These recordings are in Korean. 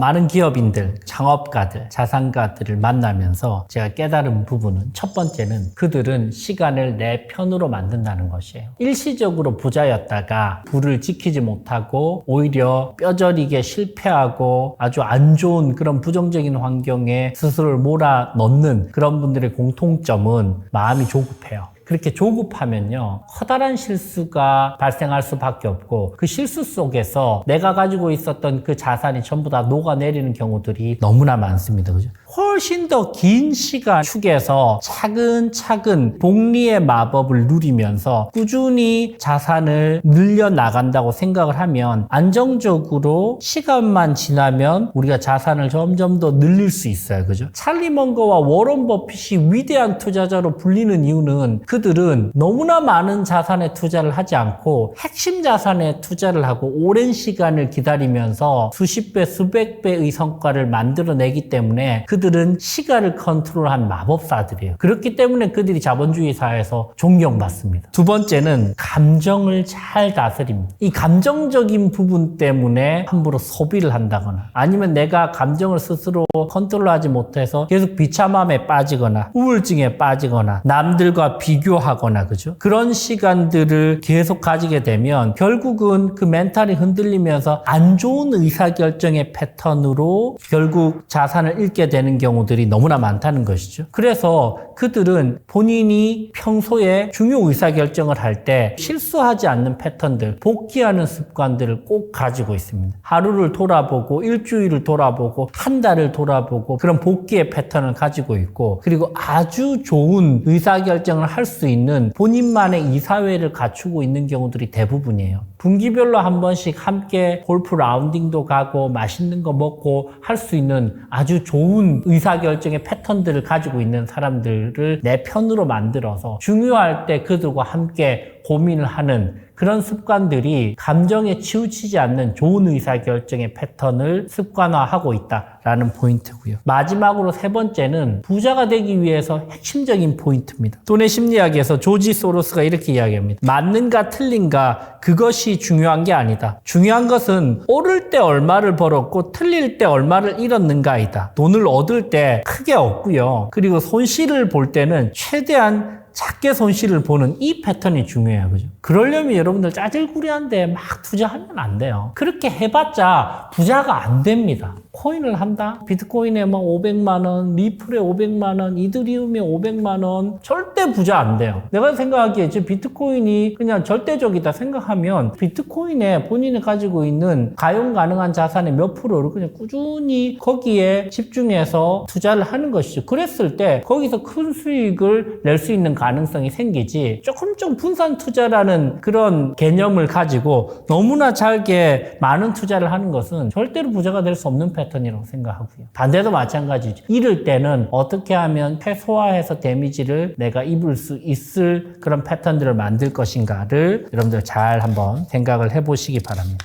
많은 기업인들, 창업가들, 자산가들을 만나면서 제가 깨달은 부분은 첫 번째는 그들은 시간을 내 편으로 만든다는 것이에요. 일시적으로 부자였다가 부를 지키지 못하고 오히려 뼈저리게 실패하고 아주 안 좋은 그런 부정적인 환경에 스스로를 몰아 넣는 그런 분들의 공통점은 마음이 조급해요. 그렇게 조급하면요, 커다란 실수가 발생할 수밖에 없고, 그 실수 속에서 내가 가지고 있었던 그 자산이 전부 다 녹아내리는 경우들이 너무나 많습니다. 그죠? 훨씬 더 긴 시간 축에서 차근차근 복리의 마법을 누리면서 꾸준히 자산을 늘려나간다고 생각을 하면 안정적으로 시간만 지나면 우리가 자산을 점점 더 늘릴 수 있어요. 그죠? 찰리 먼거와 워런 버핏이 위대한 투자자로 불리는 이유는 그들은 너무나 많은 자산에 투자를 하지 않고 핵심 자산에 투자를 하고 오랜 시간을 기다리면서 수십 배, 수백 배의 성과를 만들어내기 때문에 그 들은 시간을 컨트롤한 마법사들이에요. 그렇기 때문에 그들이 자본주의 사회에서 존경받습니다. 두 번째는 감정을 잘 다스립니다. 이 감정적인 부분 때문에 함부로 소비를 한다거나 아니면 내가 감정을 스스로 컨트롤하지 못해서 계속 비참함에 빠지거나 우울증에 빠지거나 남들과 비교하거나 그죠? 그런 시간들을 계속 가지게 되면 결국은 그 멘탈이 흔들리면서 안 좋은 의사결정의 패턴으로 결국 자산을 잃게 되는 경우들이 너무나 많다는 것이죠. 그래서 그들은 본인이 평소에 중요 의사결정을 할 때 실수하지 않는 패턴들, 복귀하는 습관들을 꼭 가지고 있습니다. 하루를 돌아보고 일주일을 돌아보고 한 달을 돌아보고 그런 복귀의 패턴을 가지고 있고 그리고 아주 좋은 의사결정을 할 수 있는 본인만의 이사회를 갖추고 있는 경우들이 대부분이에요. 분기별로 한 번씩 함께 골프 라운딩도 가고 맛있는 거 먹고 할 수 있는 아주 좋은 의사결정의 패턴들을 가지고 있는 사람들을 내 편으로 만들어서 중요할 때 그들과 함께 고민을 하는 그런 습관들이 감정에 치우치지 않는 좋은 의사결정의 패턴을 습관화하고 있다라는 포인트고요. 마지막으로 세 번째는 부자가 되기 위해서 핵심적인 포인트입니다. 돈의 심리학에서 조지 소로스가 이렇게 이야기합니다. 맞는가 틀린가 그것이 중요한 게 아니다. 중요한 것은 오를 때 얼마를 벌었고 틀릴 때 얼마를 잃었는가이다. 돈을 얻을 때 크게 얻고요. 그리고 손실을 볼 때는 최대한 작게 손실을 보는 이 패턴이 중요해요. 그죠? 그러려면 여러분들 짜질구리한데 막 투자하면 안 돼요. 그렇게 해봤자 부자가 안 됩니다. 코인을 한다? 비트코인에 뭐 500만원, 리플에 500만원, 이드리움에 500만원. 절대 부자 안 돼요. 내가 생각하기에 저 비트코인이 그냥 절대적이다 생각하면 비트코인에 본인이 가지고 있는 가용 가능한 자산의 몇 프로를 그냥 꾸준히 거기에 집중해서 투자를 하는 것이죠. 그랬을 때 거기서 큰 수익을 낼 수 있는 가능성이 생기지 조금 좀 분산 투자라는 그런 개념을 가지고 너무나 잘게 많은 투자를 하는 것은 절대로 부자가 될 수 없는 패턴이라고 생각하고요. 반대도 마찬가지죠. 잃을 때는 어떻게 하면 최소화해서 데미지를 내가 입을 수 있을 그런 패턴들을 만들 것인가를 여러분들 잘 한번 생각을 해보시기 바랍니다.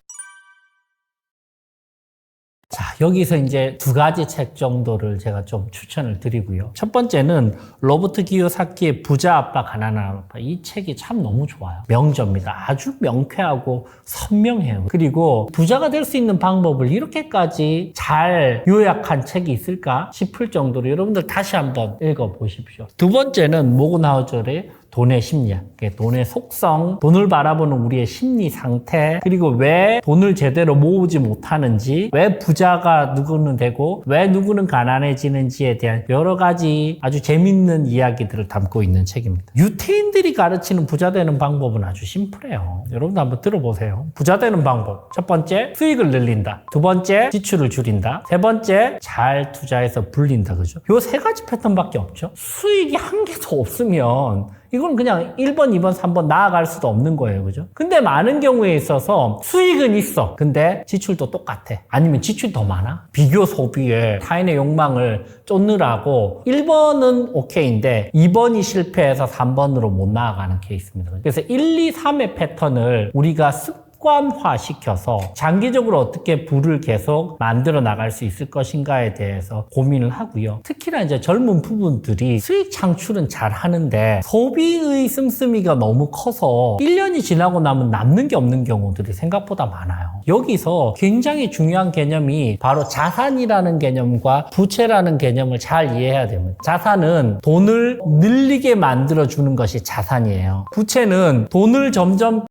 자, 여기서 이제 두 가지 책 정도를 제가 좀 추천을 드리고요. 첫 번째는 로버트 기요사키의 부자 아빠 가난한 아빠. 이 책이 참 너무 좋아요. 명저입니다. 아주 명쾌하고 선명해요. 그리고 부자가 될 수 있는 방법을 이렇게까지 잘 요약한 책이 있을까 싶을 정도로 여러분들 다시 한번 읽어 보십시오. 두 번째는 모근하우저의 돈의 심리학, 그러니까 돈의 속성, 돈을 바라보는 우리의 심리 상태, 그리고 왜 돈을 제대로 모으지 못하는지, 왜 부자가 누구는 되고, 왜 누구는 가난해지는지에 대한 여러 가지 아주 재밌는 이야기들을 담고 있는 책입니다. 유태인들이 가르치는 부자 되는 방법은 아주 심플해요. 여러분도 한번 들어보세요. 부자 되는 방법. 첫 번째, 수익을 늘린다. 두 번째, 지출을 줄인다. 세 번째, 잘 투자해서 불린다. 그죠? 요 세 가지 패턴밖에 없죠. 수익이 한 개도 없으면 이건 그냥 1번, 2번, 3번 나아갈 수도 없는 거예요. 그죠? 근데 많은 경우에 있어서 수익은 있어. 근데 지출도 똑같아. 아니면 지출이 더 많아. 비교 소비에 타인의 욕망을 쫓느라고 1번은 오케이인데 2번이 실패해서 3번으로 못 나아가는 케이스입니다. 그래서 1, 2, 3의 패턴을 우리가 습 습관화 시켜서 장기적으로 어떻게 부를 계속 만들어 나갈 수 있을 것인가에 대해서 고민을 하고요. 특히나 이제 젊은 부분들이 수익 창출은 잘 하는데 소비의 씀씀이가 너무 커서 1년이 지나고 나면 남는 게 없는 경우들이 생각보다 많아요. 여기서 굉장히 중요한 개념이 바로 자산이라는 개념과 부채라는 개념을 잘 이해해야 됩니다. 자산은 돈을 늘리게 만들어주는 것이 자산이에요. 부채는 돈을 점점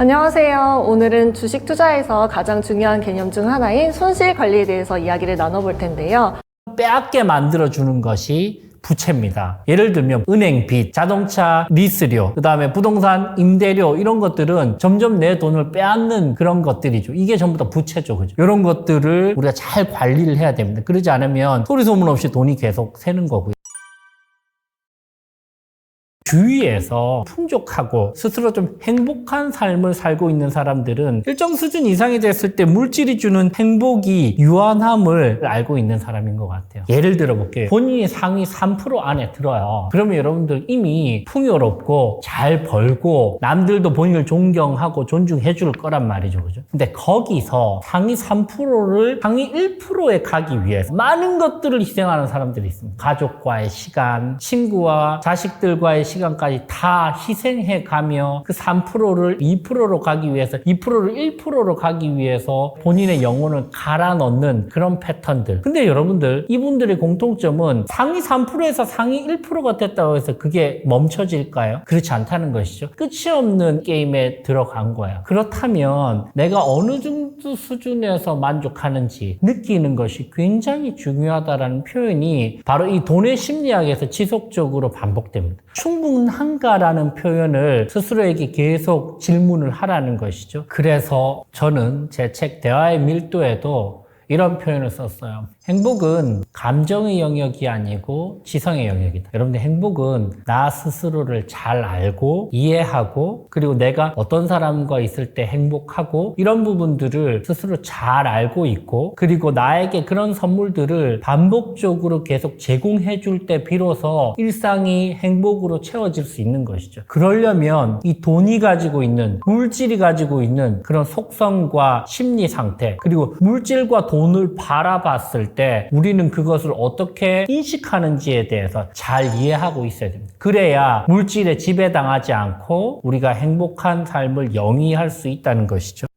안녕하세요. 오늘은 주식 투자에서 가장 중요한 개념 중 하나인 손실 관리에 대해서 이야기를 나눠볼 텐데요. 빼앗게 만들어주는 것이 부채입니다. 예를 들면 은행 빚, 자동차 리스료, 그 다음에 부동산 임대료 이런 것들은 점점 내 돈을 빼앗는 그런 것들이죠. 이게 전부 다 부채죠. 그죠? 이런 것들을 우리가 잘 관리를 해야 됩니다. 그러지 않으면 소리 소문 없이 돈이 계속 새는 거고요. 주위에서 풍족하고 스스로 좀 행복한 삶을 살고 있는 사람들은 일정 수준 이상이 됐을 때 물질이 주는 행복이 유한함을 알고 있는 사람인 것 같아요. 예를 들어 볼게요. 본인이 상위 3% 안에 들어요. 그러면 여러분들 이미 풍요롭고 잘 벌고 남들도 본인을 존경하고 존중해 줄 거란 말이죠. 그죠? 근데 거기서 상위 3%를 상위 1%에 가기 위해서 많은 것들을 희생하는 사람들이 있습니다. 가족과의 시간, 친구와 자식들과의 시간 까지 다 희생해 가며 그 3%를 2%로 가기 위해서 2%를 1%로 가기 위해서 본인의 영혼을 갈아 넣는 그런 패턴들. 근데 여러분들 이분들의 공통점은 상위 3%에서 상위 1%가 됐다고 해서 그게 멈춰질까요? 그렇지 않다는 것이죠. 끝이 없는 게임에 들어간 거야. 그렇다면 내가 어느 정도 수준에서 만족하는지 느끼는 것이 굉장히 중요하다라는 표현이 바로 이 돈의 심리학에서 지속적으로 반복됩니다. 충분 한가라는 표현을 스스로에게 계속 질문을 하라는 것이죠. 그래서 저는 제 책 대화의 밀도에도 이런 표현을 썼어요. 행복은 감정의 영역이 아니고 지성의 영역이다. 여러분들 행복은 나 스스로를 잘 알고 이해하고 그리고 내가 어떤 사람과 있을 때 행복하고 이런 부분들을 스스로 잘 알고 있고 그리고 나에게 그런 선물들을 반복적으로 계속 제공해 줄 때 비로소 일상이 행복으로 채워질 수 있는 것이죠. 그러려면 이 돈이 가지고 있는 물질이 가지고 있는 그런 속성과 심리 상태 그리고 물질과 돈을 바라봤을 때 우리는 그것을 어떻게 인식하는지에 대해서 잘 이해하고 있어야 됩니다. 그래야 물질에 지배당하지 않고 우리가 행복한 삶을 영위할 수 있다는 것이죠.